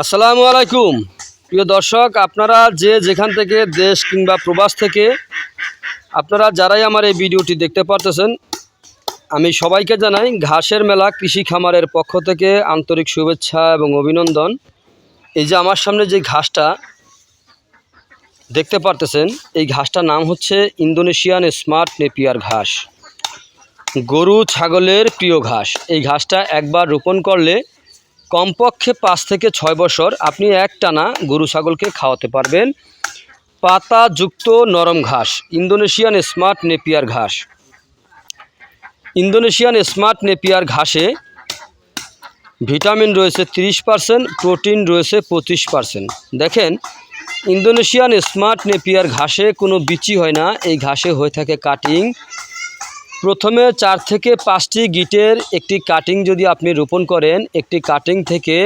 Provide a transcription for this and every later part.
আসসালামু আলাইকুম। প্রিয় দর্শক, আপনারা যে যেখান থেকে দেশ কিংবা প্রবাস থেকে, আপনারা যারাই আমার এই ভিডিওটি দেখতে পারতেছেন, আমি সবাইকে জানাই ঘাসের মেলা কৃষি খামারের পক্ষ থেকে আন্তরিক শুভেচ্ছা এবং অভিনন্দন। এই যে আমার সামনে যে ঘাসটা দেখতে পারতেছেন, এই ঘাসটার নাম হচ্ছে ইন্দোনেশিয়ান স্মার্ট নেপিয়ার ঘাস। গরু, ছাগলের প্রিয় ঘাস। এই ঘাসটা একবার রোপণ করলে কমপক্ষে পাঁচ থেকে ছয় বছর আপনি একটানা গরু ছাগলকে খাওয়াতে পারবেন। পাতাযুক্ত নরম ঘাস, ইন্দোনেশিয়ান স্মার্ট নেপিয়ার ঘাস। ইন্দোনেশিয়ান স্মার্ট নেপিয়ার ঘাসে ভিটামিন রয়েছে তিরিশ পার্সেন্ট, প্রোটিন রয়েছে পঁচিশ পার্সেন্ট। দেখেন, ইন্দোনেশিয়ান স্মার্ট নেপিয়ার ঘাসে কোনো বিচি হয় না, এই ঘাসে হয়ে থাকে কাটিং। প্রথমে চার থেকে পাঁচটি গিটের একটি কাটিং যদি আপনি রোপণ করেন একটি কাটিং থেকে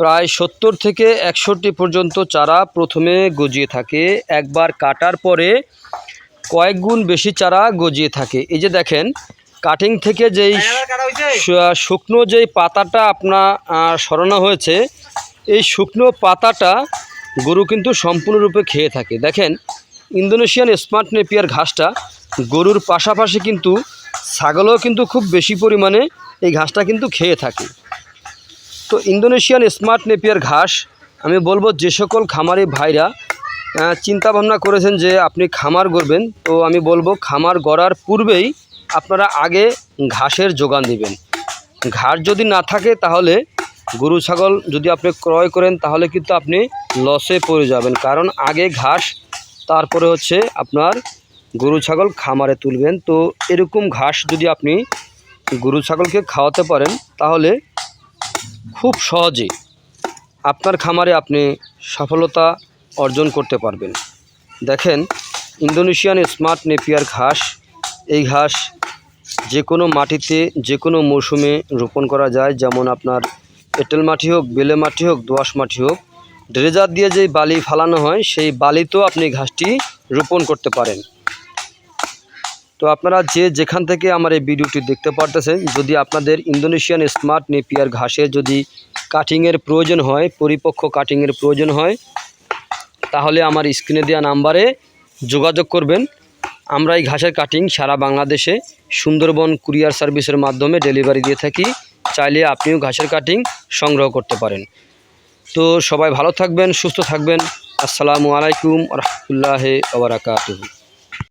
প্রায় সত্তর থেকে একষট্টি পর্যন্ত চারা প্রথমে গজিয়ে থাকে। একবার কাটার পরে কয়েক গুণ বেশি চারা গজিয়ে থাকে। এই যে দেখেন কাটিং থেকে যেই শুকনো যেই পাতাটা আপনার সরানো হয়েছে এই শুকনো পাতাটা গরু কিন্তু সম্পূর্ণরূপে খেয়ে থাকে। দেখেন ইন্দোনেশিয়ান স্মার্ট নেপিয়ার ঘাসটা গরুর পাশাপাশি কিন্তু ছাগলও কিন্তু খুব বেশি পরিমাণে এই ঘাসটা কিন্তু খেয়ে থাকে। তো ইন্দোনেশিয়ান স্মার্ট নেপিয়ার ঘাস, আমি বলব যে সকল খামারি ভাইরা চিন্তা ভাবনা করেছেন যে আপনি খামার গড়বেন। তো আমি বলব খামার গড়ার পূর্বেই আপনারা আগে ঘাসের যোগান দিবেন। ঘাস যদি না থাকে তাহলে গরু, ছাগল যদি আপনি ক্রয় করেন তাহলে কিন্তু আপনি লসে পড়ে যাবেন। কারণ আগে ঘাস, তারপরে হচ্ছে আপনার গরু, ছাগল খামারে তুলবেন। তো এরকম ঘাস যদি আপনি গরু, ছাগলকে খাওয়াতে পারেন, তাহলে খুব সহজে আপনার খামারে আপনি সফলতা অর্জন করতে পারবেন। দেখেন, ইন্দোনেশিয়ান স্মার্ট নেপিয়ার ঘাস। এই ঘাস যে কোনো মাটিতে, যে কোনো মৌসুমে রোপণ করা যায়। যেমন আপনার এঁটেল মাটি হোক, বেলে মাটি হোক দোআঁশ মাটি হোক। ড্রেজার দিয়ে যেই বালি ফালানো হয়, সেই বালিতেও আপনি ঘাসটি রোপণ করতে পারেন। তো আপনারা যে যেখান থেকে আমার এই ভিডিওটি দেখতে পারতেছেন, যদি আপনাদের ইন্দোনেশিয়ান স্মার্ট নেপিয়ার ঘাসের যদি কাটিংয়ের প্রয়োজন হয়, পরিপক্ক কাটিংয়ের প্রয়োজন হয়, তাহলে আমার স্ক্রিনে দেওয়া নাম্বারে যোগাযোগ করবেন। আমরা এই ঘাসের কাটিং সারা বাংলাদেশে সুন্দরবন কুরিয়ার সার্ভিসের মাধ্যমে ডেলিভারি দিয়ে থাকি। চাইলে আপনিও ঘাসের কাটিং সংগ্রহ করতে পারেন। তো সবাই ভালো থাকবেন, সুস্থ থাকবেন। আসসালামু আলাইকুম রহমতুল্লাহ ওবরাকাতুহু